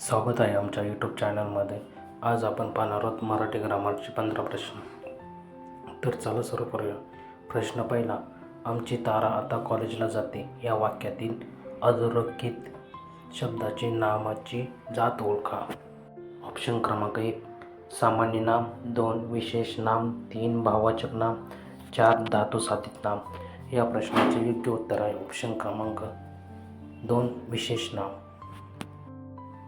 स्वागत आहे आमच्या यूट्यूब चॅनलमध्ये आज आपण पाहणार आहोत मराठी ग्रामरचे पंधरा प्रश्न. तर चला सुरू करूया. प्रश्न पहिला आमची तारा आता कॉलेजला जाते. या वाक्यातील अधोरेखित शब्दाची नामाची जात ओळखा. ऑप्शन क्रमांक एक सामान्य नाम दोन विशेष नाम तीन भावाचक नाम चार धातुसाधित नाम. या प्रश्नाचे योग्य उत्तर आहे ऑप्शन क्रमांक दोन विशेष नाम.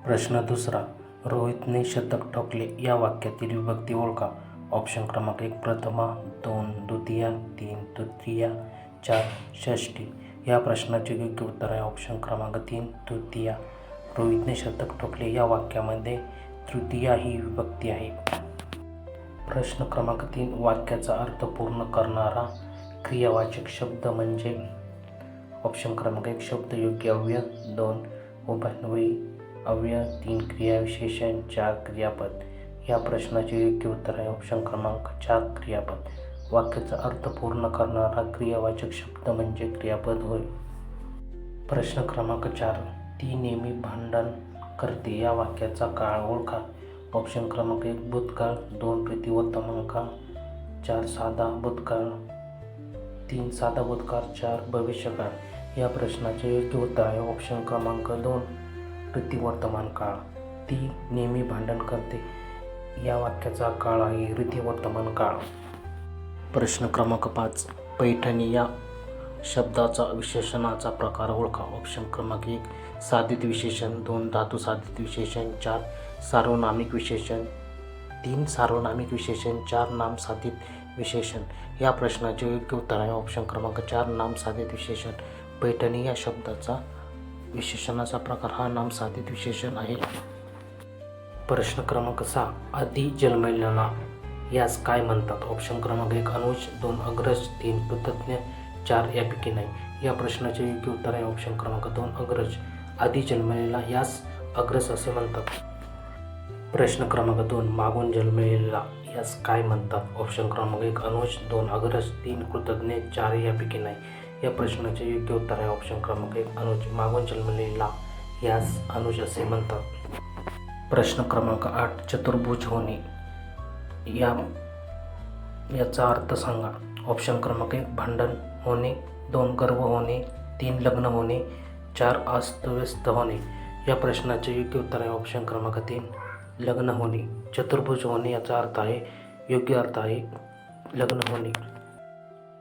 प्रश्न दुसरा रोहितने शतक ठोकले या वाक्यातील विभक्ती ओळखा. ऑप्शन क्रमांक एक प्रथमा दोन द्वितीया तीन तृतीया चार षष्टी या प्रश्नाचे योग्य उत्तर आहे. ऑप्शन क्रमांक तीन तृतीया. रोहितने शतक ठोकले या वाक्यामध्ये तृतीया ही विभक्ती आहे. प्रश्न क्रमांक तीन वाक्याचा अर्थ पूर्ण करणारा क्रियावाचक शब्द म्हणजे? ऑप्शन क्रमांक एक शब्द योग्य अव्यय. दोन उभयन्वयी अव्यय तीन क्रियाविशेषण चार क्रियापद. या प्रश्नाचे योग्य उत्तर आहे ऑप्शन क्रमांक चार क्रियापद. वाक्याचा अर्थ पूर्ण करणारा क्रियावाचक शब्द म्हणजे क्रियापद होय. प्रश्न क्रमांक चार. ती नेहमी भांडण करते या वाक्याचा काळ ओळखा. ऑप्शन क्रमांक एक भूतकाळ. दोन प्रीतिवर्तमानकाळ चार साधा भूतकाळ. तीन साधा भूतकाळ. चार भविष्यकाळ. या प्रश्नाचे योग्य उत्तर आहे ऑप्शन क्रमांक दोन. रीतिवर्तमान काळ ती नेहमी भांडण करते. या वाक्याचा काळ आहे रीती वर्तमान काळ. प्रश्न क्रमांक पाच. पैठणी या शब्दाचा विशेषणाचा प्रकार ओळखा. ऑप्शन क्रमांक एक. साधित विशेषण दोन. धातू साधित विशेषण चार. सार्वनामिक विशेषण तीन. सार्वनामिक विशेषण चार. नाम साधित विशेषण. या प्रश्नाचे योग्य उत्तर आहे. ऑप्शन क्रमांक चार. नाम साधित विशेषण. पैठणी या शब्दाचा विशेषणाचा प्रकार हा नामसाधित विशेषण आहे. प्रश्न क्रमांक सहा आधी जन्मलेला. यास काय म्हणतात? ऑप्शन क्रमांक एक अनुज दोन अग्रज तीन कृतज्ञ चार यापैकी नाही. या प्रश्नाचे योग्य उत्तर आहे ऑप्शन क्रमांक दोन अग्रज. आधी जन्मलेला यास अग्रज असे म्हणतात. प्रश्न क्रमांक दोन मागून जन्मलेला यास काय म्हणतात? ऑप्शन क्रमांक एक अनुज दोन अग्रज तीन कृतज्ञ चार यापैकी नाही. या प्रश्नाचे योग्य उत्तर आहे. ऑप्शन क्रमांक एक अनुज. मागून जन्मलेला यास अनुज असे म्हणतात. प्रश्न क्रमांक आठ चतुर्भुज होणे. या याचा अर्थ सांगा. ऑप्शन क्रमांक एक भांडण होणे दोन गर्व होणे तीन लग्न होणे चार अस्तव्यस्त होणे. या प्रश्नाचे योग्य उत्तर आहे. ऑप्शन क्रमांक तीन लग्न होणे. चतुर्भुज होणे याचा अर्थ आहे योग्य अर्थ आहे लग्न होणे.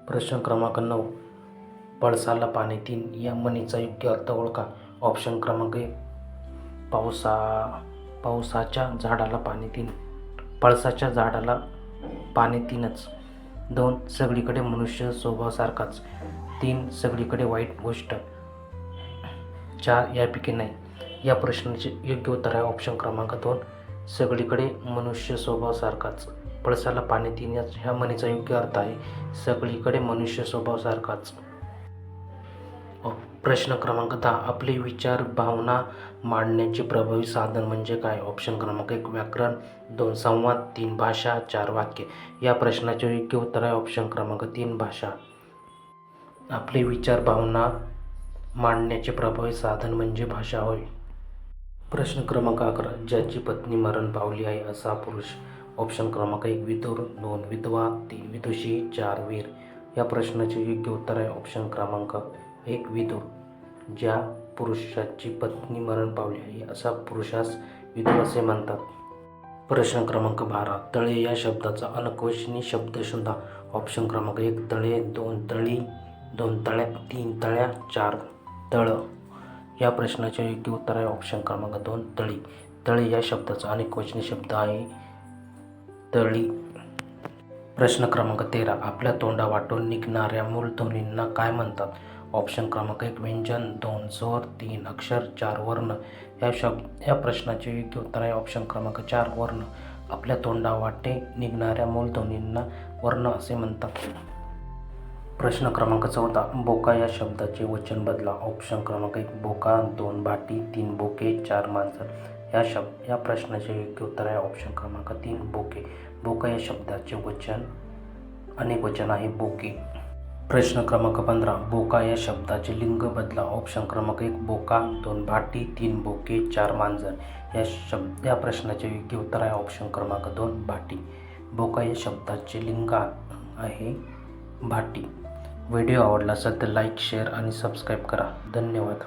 प्रश्न क्रमांक नऊ पळसाला पाणी तीन या म्हणीचा योग्य अर्थ ओळखा. ऑप्शन क्रमांक एक पावसा पावसाच्या झाडाला पाणी तीन पळसाच्या झाडाला पाणी तीनच. दोन सगळीकडे मनुष्य स्वभावासारखाच. तीन सगळीकडे वाईट गोष्ट. चार यापैकी नाही. या प्रश्नाचे योग्य उत्तर आहे ऑप्शन क्रमांक दोन सगळीकडे मनुष्य स्वभावासारखाच. पळसाला पाणी तीन ह्या म्हणीचा योग्य अर्थ आहे सगळीकडे मनुष्य स्वभावासारखाच. प्रश्न क्रमांक दहा. आपले विचार भावना मांडण्याचे प्रभावी साधन म्हणजे काय? ऑप्शन क्रमांक एक व्याकरण. दोन संवाद. तीन भाषा. चार वाक्य. या प्रश्नाचे योग्य उत्तर आहे ऑप्शन क्रमांक तीन भाषा. आपले विचार भावना मांडण्याचे प्रभावी साधन म्हणजे भाषा होय. प्रश्न क्रमांक अकरा. ज्याची पत्नी मरण पावली आहे असा पुरुष. ऑप्शन क्रमांक एक विदुर. दोन विधवा. तीन विदुषी. चार वीर. या प्रश्नाचे योग्य उत्तर आहे ऑप्शन क्रमांक एक विदुर ज्या पुरुषाची पत्नी मरण पावली आहे असा पुरुषास विदुर असे म्हणतात. प्रश्न क्रमांक बारा तळे या शब्दाचा अनकोशनी शब्द शोधा. ऑप्शन क्रमांक एक तळे दोन तळी दोन तळ्या तीन तळ्या चार तळ. या प्रश्नाचे योग्य उत्तर आहे ऑप्शन क्रमांक दोन तळी. तळे या शब्दाचा अनेकवचनी शब्द आहे तळी. प्रश्न क्रमांक तेरा आपल्या तोंडा वाटून निघणाऱ्या मूलध्वनींना काय म्हणतात? ऑप्शन क्रमांक एक व्यंजन दोन स्वर तीन अक्षर चार वर्ण. या शब्द या प्रश्नाचे योग्य उत्तर आहे ऑप्शन क्रमांक चार वर्ण. आपल्या तोंडा वाटे निघणाऱ्या मूलध्वनींना वर्ण असे म्हणतात. प्रश्न क्रमांक चौदा बोका या शब्दाचे वचन बदला. ऑप्शन क्रमांक एक बोका दोन बाटी तीन बोके चार मांजर. या शब्द या प्रश्नाचे योग्य उत्तर आहे ऑप्शन क्रमांक तीन बोके. बोका या शब्दाचे वचन अनेक वचन आहे बोके. प्रश्न क्रमांक पंधरा बोका या शब्दाचे लिंग बदला. ऑप्शन क्रमांक एक बोका दोन भाटी तीन बोके चार मांजर. या शब्द या प्रश्नाचे योग्य उत्तर आहे ऑप्शन क्रमांक दोन भाटी. बोका या शब्दाचे लिंग आहे भाटी. व्हिडिओ आवडला असेल तर लाईक शेअर आणि सबस्क्राईब करा. धन्यवाद.